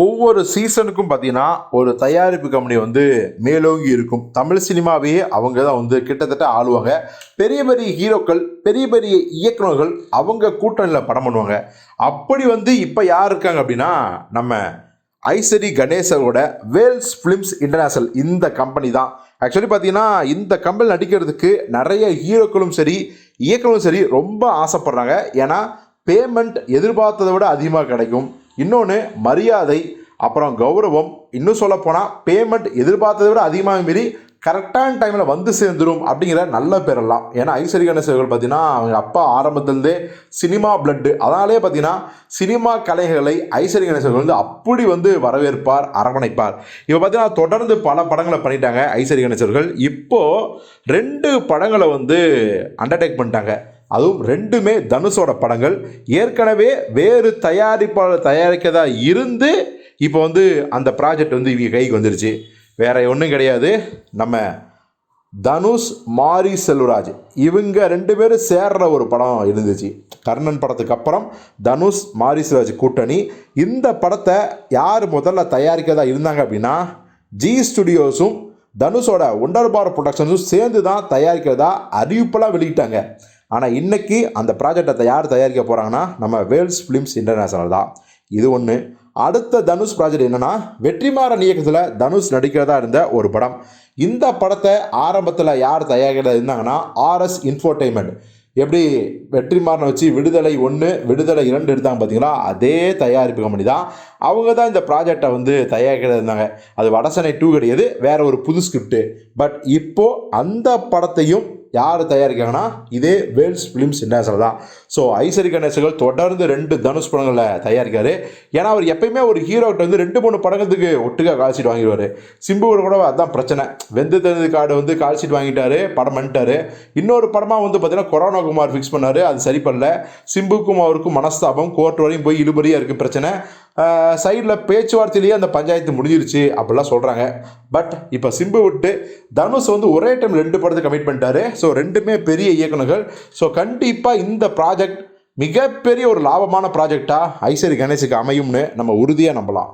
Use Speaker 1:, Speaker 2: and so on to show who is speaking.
Speaker 1: ஒவ்வொரு சீசனுக்கும் பார்த்தீங்கன்னா ஒரு தயாரிப்பு கம்பெனி வந்து மேலோங்கி இருக்கும். தமிழ் சினிமாவே அவங்க தான் வந்து கிட்டத்தட்ட ஆளுவாங்க. பெரிய பெரிய ஹீரோக்கள் பெரிய பெரிய இயக்குனர்கள் அவங்க கூட்டணியில் படம் பண்ணுவாங்க. அப்படி வந்து இப்போ யார் இருக்காங்க அப்படின்னா நம்ம ஐசரி கணேசரோட வேல்ஸ் ஃபிலிம்ஸ் இன்டர்நேஷனல் இந்த கம்பெனி தான். ஆக்சுவலி பார்த்தீங்கன்னா இந்த கம்பெனி நடிக்கிறதுக்கு நிறைய ஹீரோக்களும் சரி இயக்குனரும் சரி ரொம்ப ஆசைப்படுறாங்க. ஏன்னா பேமெண்ட் எதிர்பார்த்ததை விட அதிகமாக கிடைக்கும். இன்னொன்று மரியாதை அப்புறம் கௌரவம். இன்னும் சொல்லப்போனால் பேமெண்ட் எதிர்பார்த்ததை விட அதிகமாக மீறி கரெக்டான டைமில் வந்து சேர்ந்துடும் அப்படிங்கிற நல்ல பேரெல்லாம். ஏன்னா ஐஸ்வரி கணேசர்கள் பார்த்தீங்கன்னா அவங்க அப்பா ஆரம்பத்துலேருந்தே சினிமா பிளட்டு அதனாலே பார்த்தீங்கன்னா சினிமா கலைகளை ஐஸ்வரி கணேசர்கள் வந்து அப்படி வந்து வரவேற்பார் அரவணைப்பார். இப்போ பார்த்தீங்கன்னா தொடர்ந்து பல படங்களை பண்ணிட்டாங்க ஐஸ்வரி கணேசர்கள் இப்போது ரெண்டு படங்களை வந்து அண்டர்டேக் பண்ணிட்டாங்க. அதுவும் ரெண்டுமே தனுஷோட படங்கள். ஏற்கனவே வேறு தயாரிப்பாளர் தயாரிக்கதா இருந்து இப்போ வந்து அந்த ப்ராஜெக்ட் வந்து இவங்க கைக்கு வந்துருச்சு. வேற ஒன்றும் கிடையாது. நம்ம தனுஷ் மாரி செல்வராஜ் இவங்க ரெண்டு பேரும் சேர்ற ஒரு படம் இருந்துச்சு. கர்ணன் படத்துக்கு அப்புறம் தனுஷ் மாரி செல்வராஜ் கூட்டணி. இந்த படத்தை யார் முதல்ல தயாரிக்கதா இருந்தாங்க அப்படின்னா ஜி ஸ்டுடியோஸும் தனுஷோட ஒண்டர் பார் ப்ரொடக்ஷன்ஸும் சேர்ந்து தான் தயாரிக்கிறதா அறிவிப்பெல்லாம் வெளியிட்டாங்க. ஆனால் இன்றைக்கி அந்த ப்ராஜெக்டத்தை யார் தயாரிக்க போகிறாங்கன்னா நம்ம வேல்ஸ் ஃபிலிம்ஸ் இன்டர்நேஷனல் தான். இது ஒன்று அடுத்த தனுஷ் ப்ராஜெக்ட் என்னன்னா வெற்றிமாறன் இயக்கத்தில் தனுஷ் நடிக்கிறதா இருந்த ஒரு படம். இந்த படத்தை ஆரம்பத்தில் யார் தயாரிக்கிறதா இருந்தாங்கன்னா ஆர்எஸ் இன்ஃபோர்டைன்மெண்ட் எப்படி வெற்றிமாறனை வச்சு விடுதலை ஒன்று விடுதலை இரண்டு எடுத்தாங்க பார்த்தீங்களா அதே தயாரிப்பு கம்பெனி தான். அவங்க தான் இந்த ப்ராஜெக்டை வந்து தயாரிக்கிறதா இருந்தாங்க. அது வடசனை டூ கிடையாது வேற ஒரு புது ஸ்கிரிப்ட் பட் இப்போது அந்த படத்தையும் யார் தயாரிக்காங்கன்னா இதே வேல்ஸ் ஃபிலிம்ஸ் இன்டர்நேஷனல் தான். ஸோ ஐசரி கணேசர்கள் தொடர்ந்து ரெண்டு தனுஷ் படங்களை தயாரிக்காரு ஏன்னா அவர் எப்பயுமே ஒரு ஹீரோக்கிட்ட வந்து ரெண்டு மூணு படங்களுக்கு ஒட்டுக்கா கால்ஷீட் வாங்கிடுவார். சிம்புவோட கூட அதான் பிரச்சனை. வெந்து தெரிஞ்சு கார்டு வந்து கால்ஷீட் வாங்கிட்டாரு படம் பண்ணிட்டாரு. இன்னொரு படமாக வந்து பார்த்தீங்கன்னா கொரோனா குமார் ஃபிக்ஸ் பண்ணார் அது சரி பண்ணல. சிம்புக்கும் அவருக்கும் மனஸ்தாபம் கோர்ட் வரையும் போய் இழுபறியாக இருக்குது பிரச்சனை. சைடில் பேச்சுவார்த்தையிலேயே அந்த பஞ்சாயத்து முடிஞ்சிருச்சு அப்படிலாம் சொல்கிறாங்க பட் இப்போ சிம்பு விட்டு தனுஷ் வந்து ஒரே டைம் ரெண்டு படத்தை கமிட் பண்ணிட்டாரு. ஸோ ரெண்டுமே பெரிய இயக்குனர்கள் ஸோ கண்டிப்பாக இந்த ப்ராஜெக்ட் மிகப்பெரிய ஒரு லாபமான ப்ராஜெக்டாக ஐஸ்வரி கணேஷுக்கு அமையும்னு நம்ம உறுதியாக நம்பலாம்.